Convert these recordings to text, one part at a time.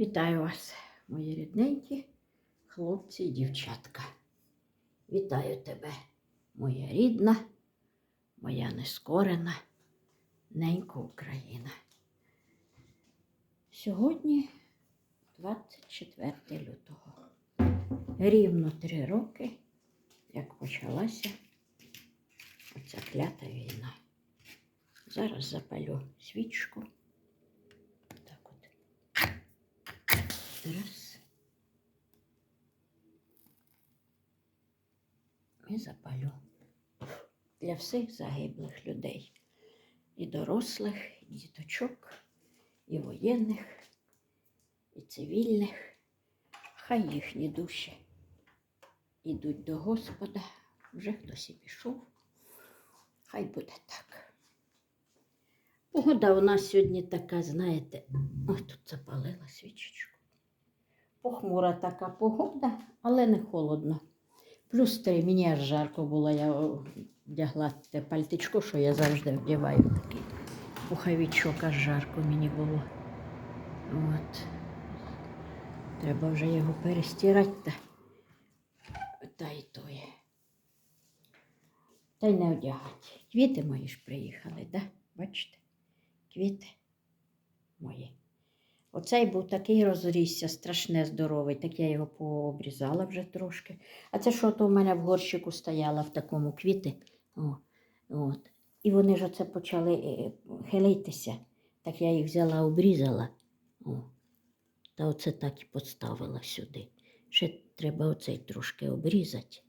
Вітаю вас, мої рідненькі хлопці і дівчатка. Вітаю тебе, моя рідна, моя нескорена, ненька Україна. Сьогодні 24 лютого. Рівно три роки, як почалася оця клята війна. Зараз запалю свічку. Так от. Раз. І запалю для всіх загиблих людей. І дорослих, і діточок, і воєнних, і цивільних. Хай їхні душі ідуть до Господа. Вже хтось і пішов. Хай буде так. Погода у нас сьогодні така, знаєте, ось тут запалила свічечку. Похмура така погода, але не холодно. Плюс три, мені аж жарко було, я вдягла те пальтичко, що я завжди вдягаю такий пуховичок, аж жарко мені було. От. Треба вже його перестирати та, та й тоє. Та й не одягати. Квіти мої ж приїхали, да? Бачите? Квіти мої. Оцей був такий розрісся, страшне здоровий, так я його пообрізала вже трошки. А це що то в мене в горщику стояло в такому квіти. О, от. І вони ж оце почали е, хилитися. Так я їх взяла, обрізала. О. Та оце так і поставила сюди. Ще треба оцей трошки обрізати,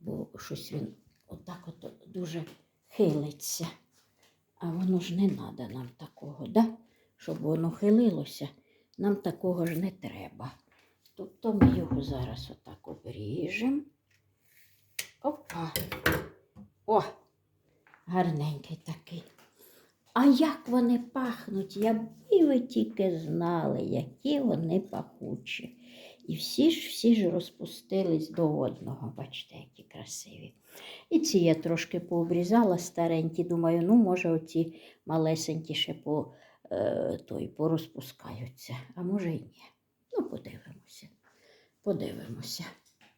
бо щось він отак от дуже хилиться. А воно ж не треба нам такого, да? Щоб воно хилилося. Нам такого ж не треба. Тобто ми його зараз отак обріжемо. Опа. О, гарненький такий. А як вони пахнуть, якби ви тільки знали, які вони пахучі. І всі ж всі ж розпустились до одного, бачите, які красиві. І ці я трошки пообрізала старенькі, думаю, ну, може, оці малесенькі ще по, той, порозпускаються, а може і ні. Ну, подивимося. Подивимося.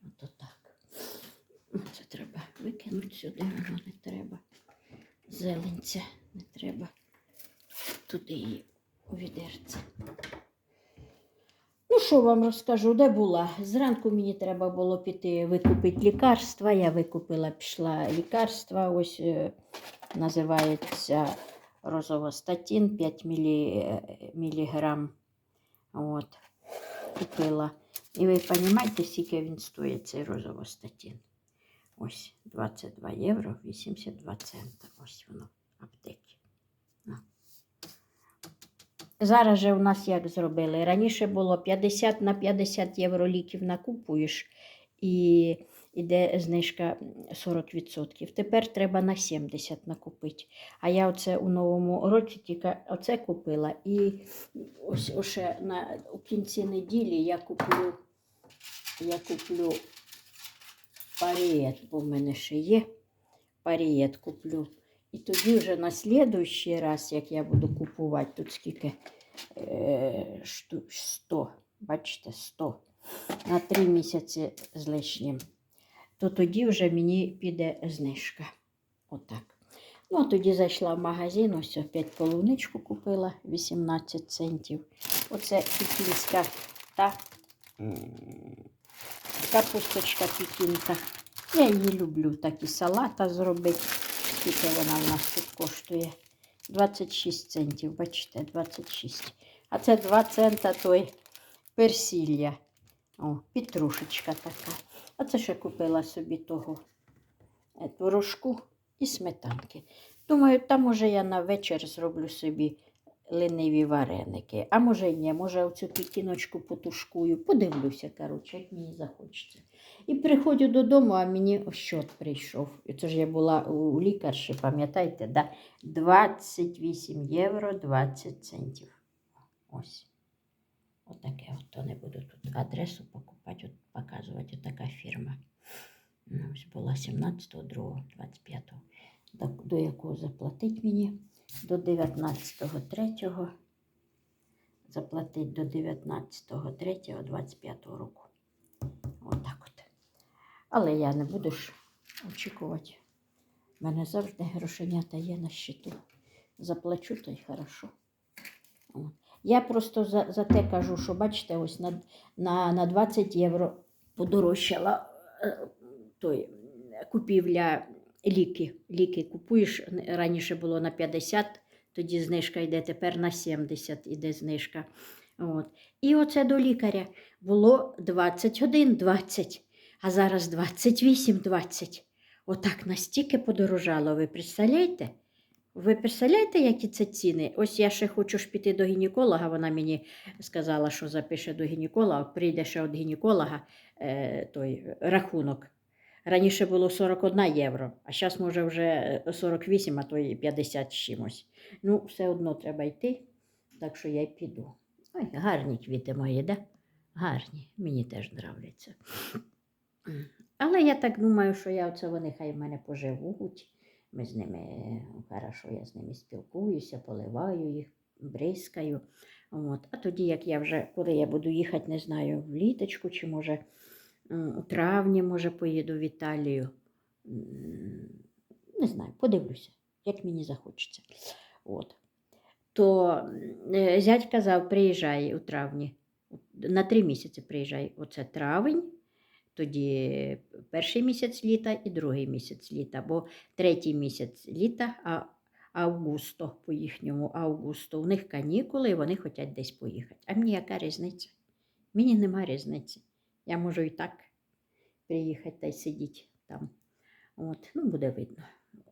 Ото так. Ну, Це треба викинути сюди, воно не треба. Зеленця не треба туди її у відерце. Ну, що вам розкажу, де була? Зранку мені треба було піти викупити лікарства. Я викупила, пішла лікарства. Ось е, називається розовостатін 5 мілі, е, міліграм. От, купила. І ви розумієте, скільки він стоїть, цей розовостатін? Ось 22 євро 82 цента. Ось воно в аптекі. На. Зараз же у нас як зробили? Раніше було 50 на 50 євро ліків накупуєш і йде знижка 40%. Тепер треба на 70 накупити. А я оце у новому році тільки оце купила. І ось оше на, у кінці неділі я куплю, я куплю парієт, бо в мене ще є. Парієт куплю. І тоді вже на слідуючий раз, як я буду купувати, тут скільки е, шту, 100, бачите, 100 на 3 місяці з лишнім, то тоді вже мені піде знижка. Отак. Ну, тоді зайшла в магазин, ось опять полуничку купила 18 центів. Оце пекінська та капусточка пекінка. Я її люблю, так і салата зробити. Скільки вона в нас тут коштує? 26 центів, бачите, 26. А це 2 цента той персілля. О, петрушечка така. А це ще купила собі того е, творожку і сметанки. Думаю, там може я на вечір зроблю собі лениві вареники. А може й ні, може оцю пікіночку потушкую. Подивлюся, коротше, як мені захочеться. І приходжу додому, а мені щот прийшов. І це ж я була у лікарші, пам'ятаєте, да? 28 євро 20 центів. Ось. Отаке от, то не буду тут адресу покупати, от показувати, така фірма. Ну, Ось була 17 2 25 до, до якого заплатить мені до 19 3 заплатити до 19.03.25 року. Отак от. Але я не буду ж очікувати. У мене завжди грошенята є на щиту. Заплачу, то й хорошо. От. Я просто за, за те кажу, що бачите, ось на, на, на 20 євро подорожчала е, той, купівля ліки. Ліки купуєш, раніше було на 50, тоді знижка йде, тепер на 70 іде знижка. От. І оце до лікаря було 21,20, а зараз 28,20. Отак настільки подорожало, ви представляєте? Ви представляєте, які це ціни? Ось я ще хочу ж піти до гінеколога. Вона мені сказала, що запише до гінеколога, прийде ще від гінеколога е, той рахунок. Раніше було 41 євро, а зараз може вже е, 48, а то й 50 з чимось. Ну, все одно треба йти, так що я й піду. Ой, гарні квіти мої, да? Гарні, мені теж нравляться. Але я так думаю, що я оце вони хай в мене поживуть. Ми з ними хорошо, я з ними спілкуюся, поливаю їх, бризкаю. От. А тоді, як я вже, коли я буду їхати, не знаю, в літочку, чи може у травні, може, поїду в Італію. Не знаю, подивлюся, як мені захочеться. От. То е, зять казав, приїжджай у травні. На три місяці приїжджай. Оце травень, тоді перший місяць літа і другий місяць літа, бо третій місяць літа, а августо по їхньому августу. У них канікули, і вони хочуть десь поїхати. А мені яка різниця? Мені нема різниці. Я можу і так приїхати та й сидіти там. От, ну, буде видно.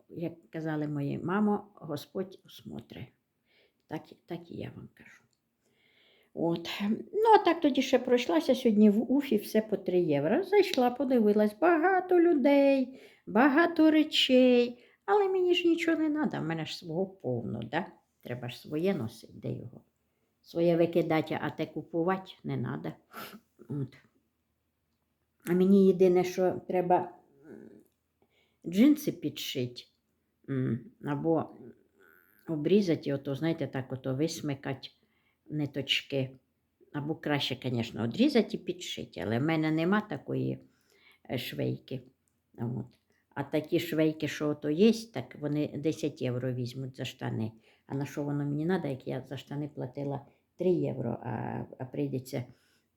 Як казали мої мамо, Господь усмотре. Так, так і я вам кажу. От. Ну, а так тоді ще пройшлася сьогодні в Уфі все по 3 євро. Зайшла, подивилась, багато людей, багато речей. Але мені ж нічого не треба, в мене ж свого повно, да? треба ж своє носити, де його. Своє викидати, а те купувати не треба. От. А мені єдине, що треба джинси підшити, або обрізати, ото, знаєте, так ото висмикати ниточки. Або краще, звісно, одрізати і підшити, але в мене нема такої е, швейки. От. А такі швейки, що ото є, так вони 10 євро візьмуть за штани. А на що воно мені треба, як я за штани платила 3 євро, а, а прийдеться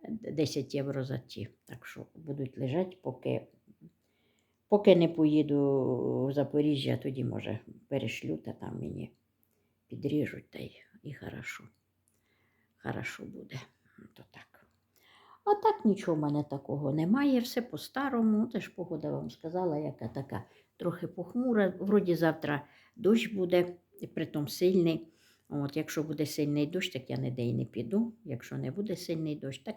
10 євро за ті. Так що будуть лежати, поки, поки не поїду в Запоріжжя, тоді, може, перешлю, та там мені підріжуть та й і хорошо. Хорошо буде. То так. А так нічого в мене такого немає, все по-старому. Теж погода вам сказала, яка така трохи похмура. Вроді завтра дощ буде, притом сильний. От, якщо буде сильний дощ, так я ніде й не піду. Якщо не буде сильний дощ, так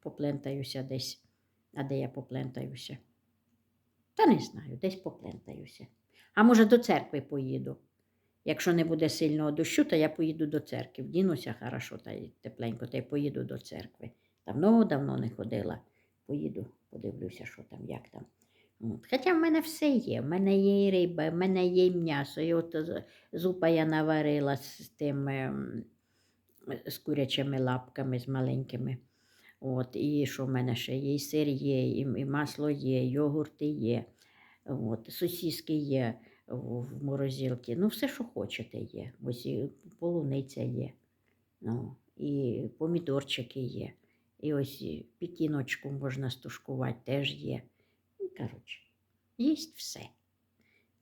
поплентаюся десь. А де я поплентаюся? Та не знаю, десь поплентаюся. А може до церкви поїду. Якщо не буде сильного дощу, то я поїду до церкви. Вдінуся хорошо та тепленько, та й поїду до церкви. Давно-давно не ходила. Поїду, подивлюся, що там, як там. От. Хоча в мене все є. В мене є і риба, в мене є і м'ясо. І от зупа я наварила з тим з курячими лапками, з маленькими. От, і що в мене ще є? І сир є, і, масло є, йогурти є, от, сосиски є в, морозилці. Ну, все, що хочете, є. Ось і полуниця є. Ну, і помідорчики є. І ось пікіночку можна стушкувати, теж є. Ну, коротше, їсть все.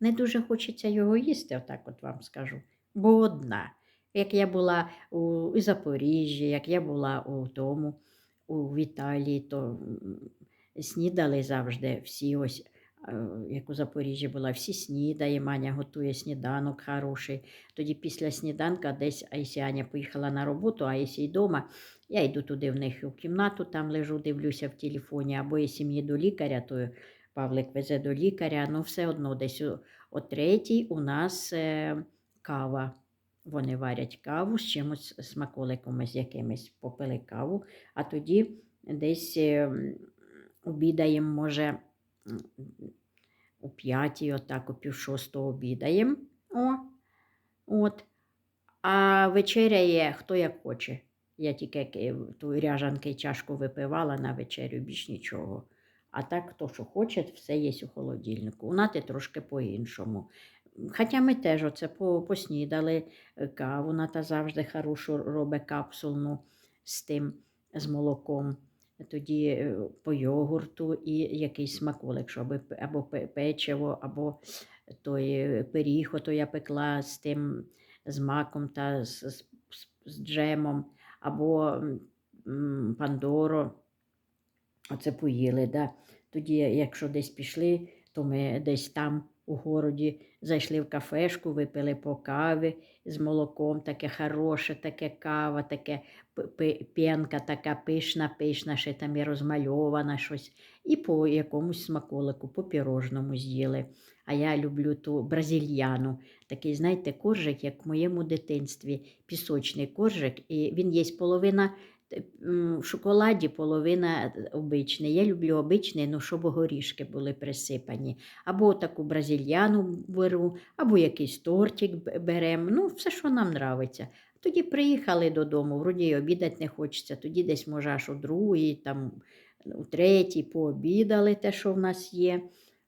Не дуже хочеться його їсти, отак от вам скажу. Бо одна. Як я була у, Запоріжжі, як я була у тому, у Італії, то снідали завжди всі ось. Е, Як у Запоріжжі була, всі снідає, Маня готує сніданок хороший. Тоді після сніданка десь Айсі Аня поїхала на роботу, а Айсі й дома. Я йду туди в них у кімнату, там лежу, дивлюся в телефоні, або я сім'ї до лікаря, то Павлик везе до лікаря. Ну, все одно десь о, о третій у нас е, кава. Вони варять каву з чимось смаколиком, з якимось попили каву, а тоді десь е, обідаємо, може, у п'ятій, отак, о пів шостого обідаємо. О, от. А вечеря є хто як хоче. Я тільки ту ряжанки чашку випивала на вечерю, більш нічого. А так, хто що хоче, все є у холодильнику. У нати трошки по-іншому. Хоча ми теж оце поснідали е, каву, ната завжди хорошу робить капсулну з тим, з молоком. Тоді е, по йогурту і якийсь смаколик, щоб або печиво, або той е, пиріг, ото я пекла з тим з маком та з, з, з- джемом, або м, пандоро. Оце поїли. Да. Тоді, якщо десь пішли, то ми десь там у городі зайшли в кафешку, випили по каві з молоком, таке хороше, таке кава, таке п- п'янка така пишна, пишна, ще там і розмальована щось. І по якомусь смаколику, по пірожному з'їли. А я люблю ту бразильяну. Такий, знаєте, коржик, як в моєму дитинстві, пісочний коржик, і він є половина в шоколаді, половина е, обичний. Я люблю обичний, ну щоб горішки були присипані. Або таку бразильяну беру, або якийсь тортик беремо. Ну, все, що нам нравиться. Тоді приїхали додому, вроді обідати не хочеться. Тоді десь, може, аж у другій, там, у третій пообідали те, що в нас є.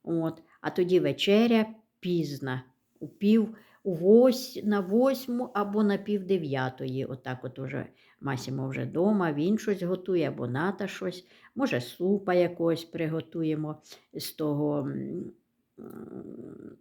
От. А тоді вечеря пізна, у пів, вось, на восьму або на пів дев'ятої. Отак от уже Масімо вже вдома, він щось готує, або ната щось. Може, супа якогось приготуємо з того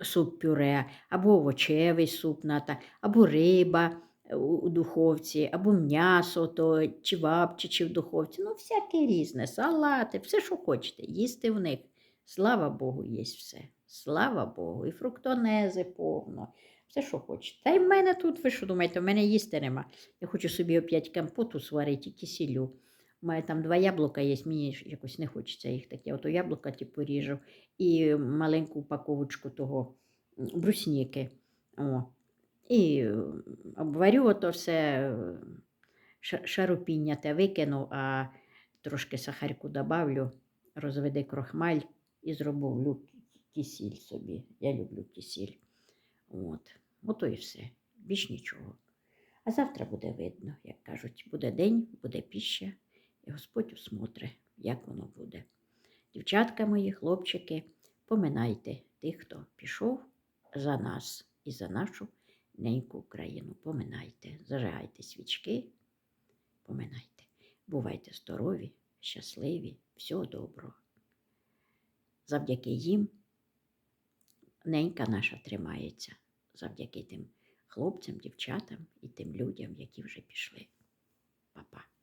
суп-пюре, або овочевий суп ната, або риба у, духовці, або м'ясо, то, чи вапчі, чи в духовці. Ну, всяке різне, салати, все, що хочете, їсти в них. Слава Богу, є все. Слава Богу, і фруктонези повно, все, що хочете. Та й в мене тут, ви що думаєте, в мене їсти нема. Я хочу собі опять компоту сварити кисілю. У мене там два яблука є, мені якось не хочеться їх таке. Ото яблука типу ріжу і маленьку упаковочку того брусніки. О. І обварю ото все шарупіння те викину, а трошки сахарку добавлю, розведи крохмаль і зроблю кисіль собі. Я люблю кисіль. От. Ото і все. Більш нічого. А завтра буде видно, як кажуть, буде день, буде піща, і Господь усмотре, як воно буде. Дівчатка мої, хлопчики, поминайте тих, хто пішов за нас і за нашу неньку Україну. Поминайте, зажигайте свічки, поминайте. Бувайте здорові, щасливі, всього доброго. Завдяки їм ненька наша тримається, завдяки тим хлопцям, дівчатам і тим людям, які вже пішли. Па-па.